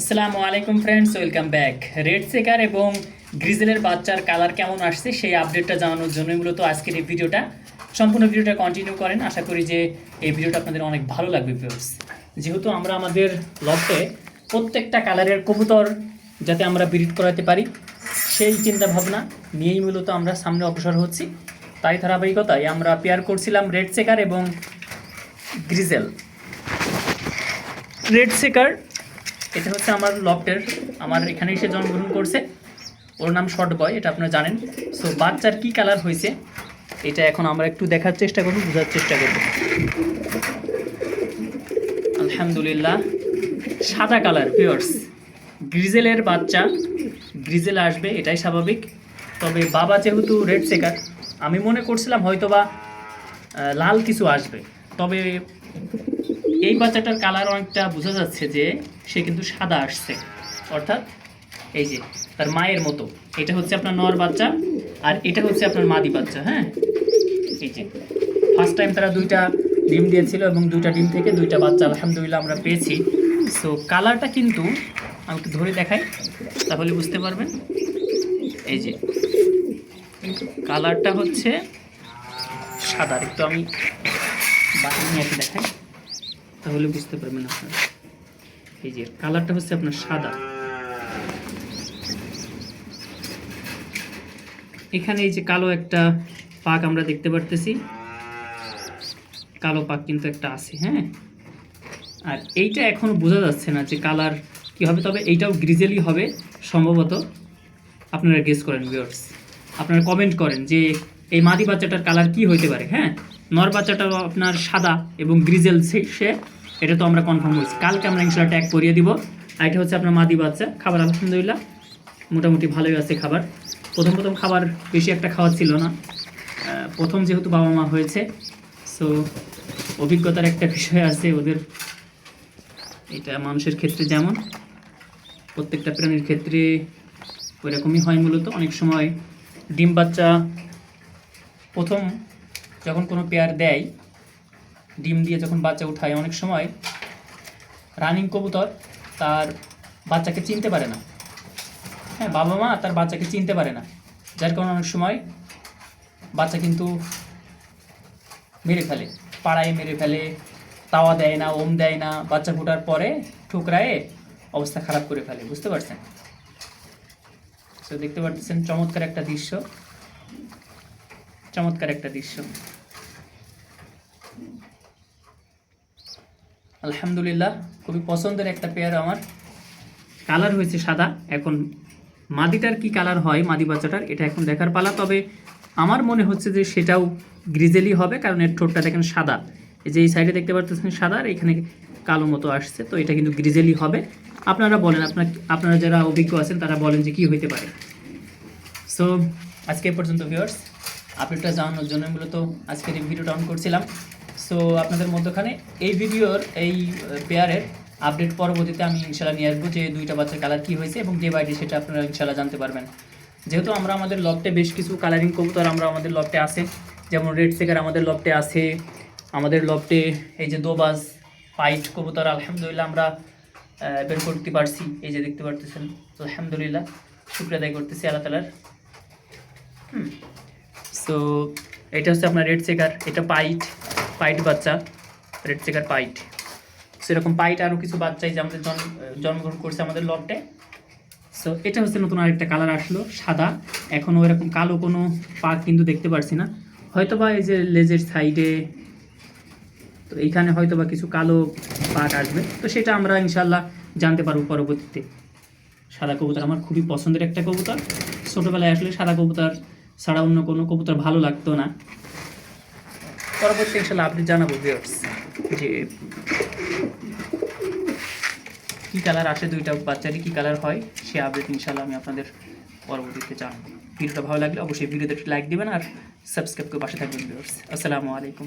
আসসালামু আলাইকুম friends welcome back red shaker এবং গ্রিজেলের বাচ্চার কালার কেমন আসছে সেই আপডেটটা জানানোর জন্যই মূলত আজকের এই ভিডিওটা। সম্পূর্ণ ভিডিওটা কন্টিনিউ করেন। আশা করি যে এই ভিডিওটা আপনাদের অনেক ভালো লাগবে ভিউয়ার্স যেহেতু আমরা আমাদের লফটে প্রত্যেকটা কালারের কবুতর যাতে আমরা ব্রিড করাতে পারি, সেই চিন্তা ভাবনা নিয়েই মূলত আমরা সামনে অগ্রসর হচ্ছি। তাই ধারাবাহিকতায় আমরা পেয়ার করছিলাম রেড সেকার এবং গ্রিজেল রেড সেকার এটা হচ্ছে আমার লফটের আমার এখানে এসে জন্মগ্রহণ করছে। ওর নাম শর্ট বয়, এটা আপনারা জানেন। সো, বাচ্চার কি কালার হয়েছে, এটা এখন আমরা একটু দেখার চেষ্টা করব, বোঝার চেষ্টা করব। আলহামদুলিল্লাহ, সাদা কালার পিওর্স গ্রিজেলের বাচ্চা, গ্রিজেল আসবে, এটাই স্বাভাবিক। তবে বাবা যেহেতু রেড সেকার আমি মনে করছিলাম হয়তোবা লাল কিছু আসবে। তবে এই বাচ্চাটার কালার অনেকটা বোঝা যাচ্ছে যে সে কিন্তু সাদা আসছে। অর্থাৎ এই যে তার মায়ের মতো। এটা হচ্ছে আপনার নর বাচ্চা আর এটা হচ্ছে আপনার মাদি বাচ্চা হ্যাঁ? এই যে ফার্স্ট টাইম তারা দুইটা ডিম দিয়েছিল এবং দুইটা ডিম থেকে দুইটা বাচ্চা আলহামদুলিল্লাহ আমরা পেয়েছি। সো কালারটা কিন্তু আমি একটু ধরে দেখাই, তাহলে বুঝতে পারবেন। এই যে কালারটা হচ্ছে সাদা। একটু আমি বাকি নিয়ে দেখাই, তাহলে বুঝতে পারবেন আপনারা। এই যে, কালারটা হচ্ছে আপনার সাদা। এখানে এই যে কালো একটা পাক আমরা দেখতে পারতেছি। কালো পাক কিন্তু একটা আছে হ্যাঁ? আর এইটা এখনও বোঝা যাচ্ছে না যে কালার কি হবে, তবে এইটাও গ্রিজেলি হবে সম্ভবত। আপনারা গেস করেন ভিউয়ার্স আপনারা কমেন্ট করেন যে এই মাদি বাচ্চাটার কালার কি হইতে পারে হ্যাঁ? নর বাচ্চাটাও আপনার সাদা এবং গ্রিজেল সে এটা তো আমরা কনফার্ম হয়েছি কালকে আমরা ইনশাল্লাহ ট্যাগ করিয়ে দিব। আর এটা হচ্ছে আপনার মাদি বাচ্চা। খাবার আলহামদুলিল্লাহ মোটামুটি ভালোই আছে খাবার। প্রথম প্রথম খাবার বেশি একটা খাওয়ার ছিল না। প্রথম যেহেতু বাবা মা হয়েছে সো অভিজ্ঞতার একটা বিষয় আছে ওদের। এটা মানুষের ক্ষেত্রে যেমন, প্রত্যেকটা প্রাণীর ক্ষেত্রে ওইরকমই হয় মূলত। অনেক সময় ডিম বাচ্চা প্রথম যখন কোনো পেয়ার দেয় ডিম দিয়ে যখন বাচ্চা উঠায়, অনেক সময় রানিং কবুতর তার বাচ্চাকে চিনতে পারে না। হ্যাঁ বাবা মা তার বাচ্চাকে চিনতে পারে না। যার কারণে অনেক সময় বাচ্চা কিন্তু মেরে ফেলে, পাড়ায় মেরে ফেলে, তাওয়া দেয় না, ওম দেয় না, বাচ্চা ফোটার পরে ঠুকরায়ে অবস্থা খারাপ করে ফেলে, বুঝতে পারছেন? তো দেখতে পাচ্ছেন চমৎকার একটা দৃশ্য। চমৎকার একটা দৃশ্য। আলহামদুলিল্লাহ, খুবই পছন্দের একটা পেয়ার আমার। কালার হয়েছে সাদা। এখন মাদিটার কি কালার হয়, মাদি বাচ্চাটার, এটা এখন দেখার পালা। তবে আমার মনে হচ্ছে যে সেটাও গ্রিজেলি হবে, কারণ এর ঠোঁটটা দেখেন সাদা। এই যে এই সাইডে দেখতে পাচ্ছেন সাদা, আর এখানে কালো মতো আসছে, তো এটা কিন্তু গ্রিজেলি হবে। আপনারা বলেন, আপনার, আপনারা যারা অভিজ্ঞ আছেন, তারা বলেন যে কি হইতে পারে। সো আজকে পর্যন্ত ভিউয়ার্স আপডেটটা জানানোর জন্য মূলত আজকের এই ভিডিওটা অন করছিলাম। সো আপনাদের মধ্যখানে এই ভিডিওর এই পেয়ারের আপডেট পরবর্তীতে আমি ইনশাল্লাহ নিয়ে আসব যে দুইটা বাচ্চার কালার কী হয়েছে এবং ডে বাই ডে সেটা আপনারা ইনশাল্লাহ জানতে পারবেন। যেহেতু আমরা আমাদের লফটে বেশ কিছু কালারিং কবুতর আমরা আমাদের লফটে আছে, যেমন রেড সেকার আমাদের লফটে আছে, আমাদের লফটে এই যে দোবাজ পাইট কবুতর, আলহামদুলিল্লাহ আমরা বের করতে পারছি। এই যে দেখতে পারতেছেন, তো আলহামদুলিল্লাহ, শুক্রিয়া আদায় করতেছি আল্লাহ তালার সো এটা হচ্ছে আপনার রেড চেকার এটা পাইট পাইট বাচ্চা রেড চেকার পাইট সেরকম পাইট আরও কিছু বাচ্চাই যে আমাদের জন্ম জন্মগ্রহণ করছে আমাদের লটে সো এটা হচ্ছে নতুন আরেকটা কালার আসলো, সাদা। এখনও এরকম কালো কোনো পাক কিন্তু দেখতে পারছি না। হয়তো বা এই যে লেজের সাইডে তো এইখানে হয়তো বা কিছু কালো পাক আসবে। তো সেটা আমরা ইনশাল্লাহ জানতে পারব পরবর্তীতে। সাদা কবুতর আমার খুবই পছন্দের একটা কবুতর। ছোটোবেলায় আসলে সাদা কবুতর ছাড়া অন্য কোনো কবুতর ভালো লাগতো না। পরবর্তী ইনশাল্লাহ আপনি জানাব ভিউয়ার্স যে কী কালার আসে দুইটা বাচ্চারই, কী কালার হয়, সে আপডেট ইনশাল্লাহ আমি আপনাদের পরবর্তীতে জানাব। ভিডিওটা ভালো লাগলে অবশ্যই ভিডিওতে লাইক দেবেন আর সাবস্ক্রাইব করে পাশে থাকবেন ভিউয়ার্স আসসালামু আলাইকুম।